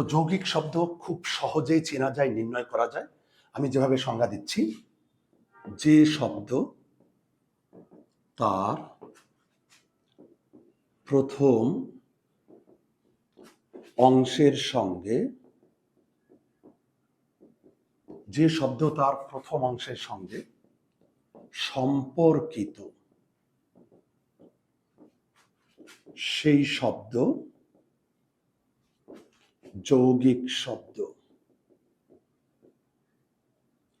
তো যৌগিক শব্দ খুব সহজেই চেনা যায়, নির্ণয় করা যায়। আমি যেভাবে সংজ্ঞা দিচ্ছি, যে শব্দ তার প্রথম অংশের সঙ্গে, যে শব্দ তার প্রথম অংশের সঙ্গে সম্পর্কিত, সেই শব্দ যৌগিক শব্দ।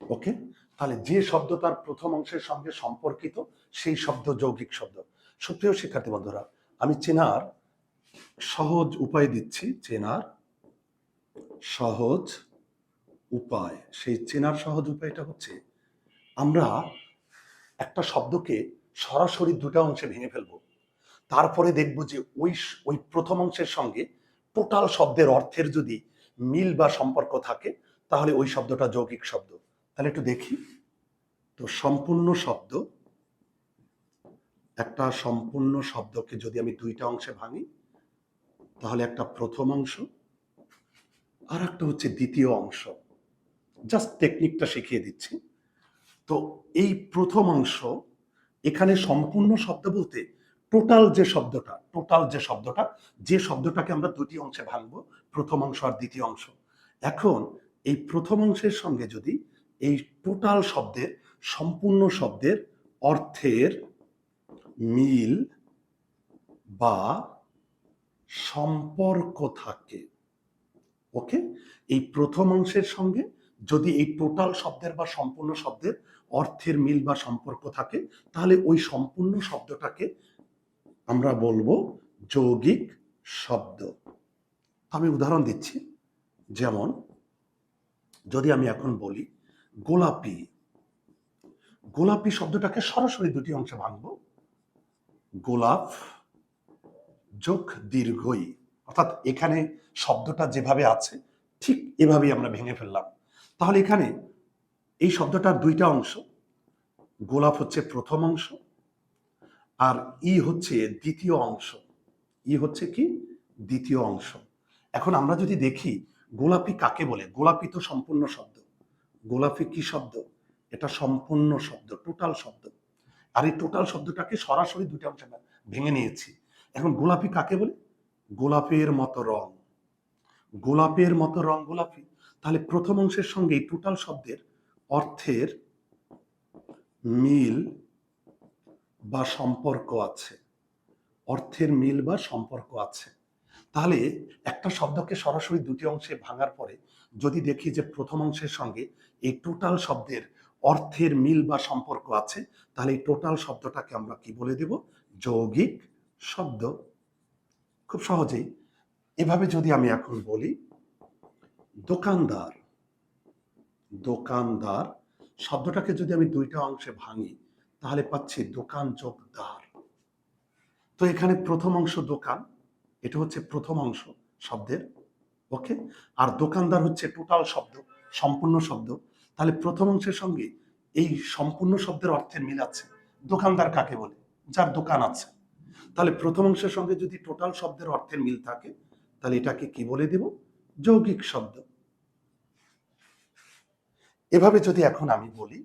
ওকে তাহলে যে শব্দ তার প্রথম অংশের সঙ্গে সম্পর্কিত, সেই শব্দ যৌগিক শব্দ। সুপ্রিয় শিক্ষার্থী বন্ধুরা, আমি চেনার সহজ উপায় দিচ্ছি, চেনার সহজ উপায়। সেই চেনার সহজ উপায়টা হচ্ছে, আমরা একটা শব্দকে সরাসরি দুটা অংশে ভেঙে ফেলব। তারপরে দেখব যে ওই ওই প্রথম অংশের সঙ্গে টোটাল শব্দের অর্থের যদি মিল বা সম্পর্ক থাকে, তাহলে ওই শব্দটা যৌগিক শব্দ। তাহলে একটু দেখি। তো সম্পূর্ণ শব্দ, একটা সম্পূর্ণ শব্দকে যদি আমি দুইটা অংশে ভাঙি, তাহলে একটা প্রথম অংশ আর একটা হচ্ছে দ্বিতীয় অংশ। জাস্ট টেকনিকটা শিখিয়ে দিচ্ছি। তো এই প্রথম অংশ, এখানে সম্পূর্ণ শব্দ বলতে টোটাল যে শব্দটা, টোটাল যে শব্দটা, যে শব্দটাকে আমরা দুটি অংশে ভাঙবো, প্রথম অংশ আর দ্বিতীয় অংশ। এখন এই প্রথম অংশের সঙ্গে যদি এই টোটাল শব্দের, সম্পূর্ণ শব্দের অর্থের মিল বা সম্পর্ক থাকে, ওকে? এই প্রথম অংশের সঙ্গে যদি এই টোটাল শব্দের বা সম্পূর্ণ শব্দের অর্থের মিল বা সম্পর্ক থাকে, তাহলে ওই সম্পূর্ণ শব্দটাকে আমরা বলব যৌগিক শব্দ। আমি উদাহরণ দিচ্ছি। যেমন, যদি আমি এখন বলি গোলাপি গোলাপি শব্দটাকে সরাসরি দুটি অংশে ভাঙব। গোলাপ, যোগ দীর্ঘই, অর্থাৎ এখানে শব্দটা যেভাবে আছে, ঠিক এভাবেই আমরা ভেঙে ফেললাম। তাহলে এখানে এই শব্দটার দুইটা অংশ, গোলাপ হচ্ছে প্রথম অংশ আর ই হচ্ছে দ্বিতীয় অংশ। ই হচ্ছে কি? দ্বিতীয় অংশ। এখন আমরা যদি দেখি, গোলাপি কাকে বলে? গোলাপি তো সম্পূর্ণ শব্দ। গোলাপি কি শব্দ? এটা সম্পূর্ণ শব্দ, টোটাল শব্দ। আর এই টোটাল শব্দটাকে সরাসরি দুটো অংশে ভেঙে নিয়েছি। এখন গোলাপি কাকে বলে? গোলাপের মতো রং। গোলাপের মতো রং গোলাপি। তাহলে প্রথম অংশের সঙ্গে এই টোটাল শব্দের অর্থের মিল বা সম্পর্ক আছে, অর্থের মিল বা সম্পর্ক আছে। তাহলে একটা শব্দকে সরাসরি দুটি অংশে ভাঙার পরে যদি দেখি যে প্রথম অংশের সঙ্গে এই টোটাল শব্দের অর্থের মিল বা সম্পর্ক আছে, তাহলে এই টোটাল শব্দটাকে আমরা কি বলে দেব? যৌগিক শব্দ। খুব সহজেই এভাবে যদি আমি এখন বলি, দোকানদার দোকানদার শব্দটাকে যদি আমি দুইটা অংশে ভাঙি তাহলে পাচ্ছি দোকান যোগ তো এখানে প্রথম অংশ দোকান, এটা হচ্ছে প্রথম অংশ শব্দের, ওকে? আর দোকানদার হচ্ছে টোটাল শব্দ, সম্পূর্ণ শব্দ। তাহলে প্রথম অংশের সঙ্গে এই সম্পূর্ণ শব্দের অর্থের মিল আছে। দোকানদার কাকে বলে? যার দোকান আছে। তাহলে প্রথম অংশের সঙ্গে যদি টোটাল শব্দের অর্থের মিল থাকে, তাহলে এটাকে কি বলে দেব? যৌগিক শব্দ। এভাবে যদি এখন আমি বলি,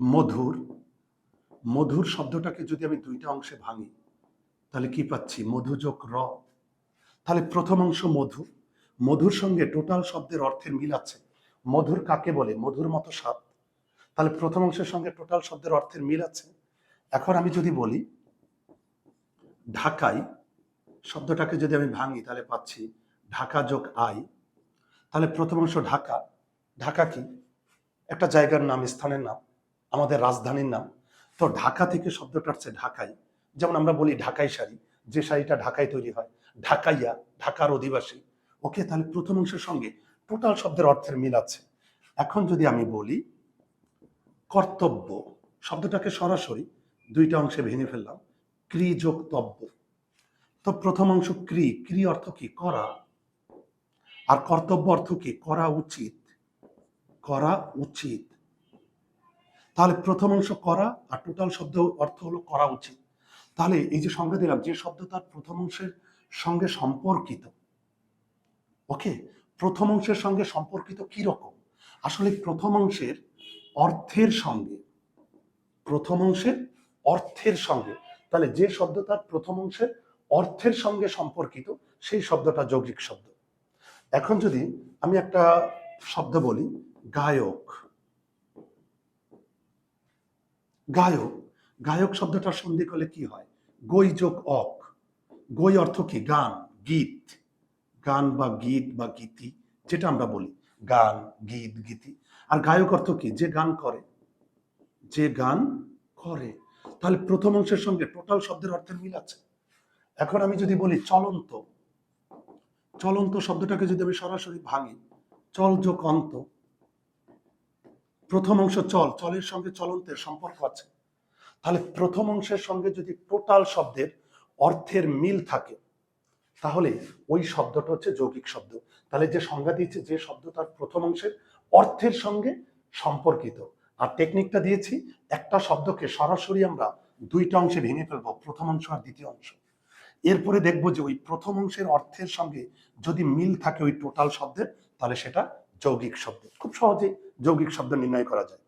মধুর মধুর শব্দটাকে যদি আমি দুইটা অংশে ভাঙি, তাহলে কি পাচ্ছি? মধু মধুযোগ র। তাহলে প্রথম অংশ মধু। মধুর সঙ্গে টোটাল শব্দের অর্থের মিল আছে। মধুর কাকে বলে? মধুর মতো স্বাদ। তাহলে প্রথম অংশের সঙ্গে টোটাল শব্দের অর্থের মিল আছে। এখন আমি যদি বলি, ঢাকাই শব্দটাকে যদি আমি ভাঙি, তাহলে পাচ্ছি ঢাকা যোগ আই। তাহলে প্রথম অংশ ঢাকা। ঢাকা কি? একটা জায়গার নাম, স্থানের নাম, আমাদের রাজধানীর নাম। তো ঢাকা থেকে শব্দটা হচ্ছে ঢাকাই। যেমন আমরা বলি ঢাকাই শাড়ি, যে শাড়িটা ঢাকায় তৈরি হয়, ঢাকাইয়া, ঢাকার অধিবাসী। ওকে, তাহলে প্রথম অংশের সঙ্গে টোটাল শব্দের অর্থের মিল আছে। এখন যদি আমি বলি কর্তব্য, শব্দটাকে সরাসরি দুইটা অংশে ভেঙে ফেললাম ক্রি যোগ তব্য তো প্রথম অংশ ক্রি ক্রি অর্থ কি? করা। আর কর্তব্য অর্থ কি? করা উচিত। করা উচিত। তাহলে প্রথম অংশ করা আর টোটাল শব্দ অর্থ হলো করা উচিত। তাহলে এই যে সংজ্ঞা দিলাম, যে শব্দ তার প্রথম অংশের সঙ্গে সম্পর্কিত ওকে প্রথম অংশের সঙ্গে সম্পর্কিত কি রকম আসলে প্রথম অংশের অর্থের সঙ্গে, প্রথম অংশের অর্থের সঙ্গে, তাহলে যে শব্দ তার প্রথম অংশের অর্থের সঙ্গে সম্পর্কিত, সেই শব্দটা যৌগিক শব্দ। এখন যদি আমি একটা শব্দ বলি, গায়ক। গায়ক গায়ক শব্দটার সন্ধি করলে কি হয়? গই যোগ অক। গই অর্থ কি? গান, গীত। গান বা গীত বা গীতি, যেটা আমরা বলি। গান, গীত, গীতি। আর গায়ক অর্থ কি? যে গান করে। যে গান করে। তাহলে প্রথম অংশের সঙ্গে টোটাল শব্দের অর্থের মিল আছে? এখন আমি যদি বলি চলন্ত চলন্ত শব্দটাকে যদি আমি সরাসরি ভাঙি, চল যোগ অন্ত প্রথম অংশ চল, চলের সঙ্গে চলন্তের সম্পর্ক আছে। তাহলে প্রথম অংশের সঙ্গে যদি টোটাল শব্দের অর্থের মিল থাকে, তাহলে ওই শব্দটা হচ্ছে যৌগিক শব্দ। তাহলে যে সংজ্ঞা দিয়েছে যে শব্দ তার প্রথম অংশের অর্থের সঙ্গে সম্পর্কিত। আর টেকনিকটা দিয়েছি, একটা শব্দকে সরাসরি আমরা দুইটা অংশে ভেঙে ফেলব, প্রথম অংশ আর দ্বিতীয় অংশ। এরপরে দেখব যে ওই প্রথম অংশের অর্থের সঙ্গে যদি মিল থাকে ওই টোটাল শব্দের, তাহলে সেটা যৌগিক শব্দ। খুব সহজেই যৌগিক শব্দ নির্ণয় করা যায়।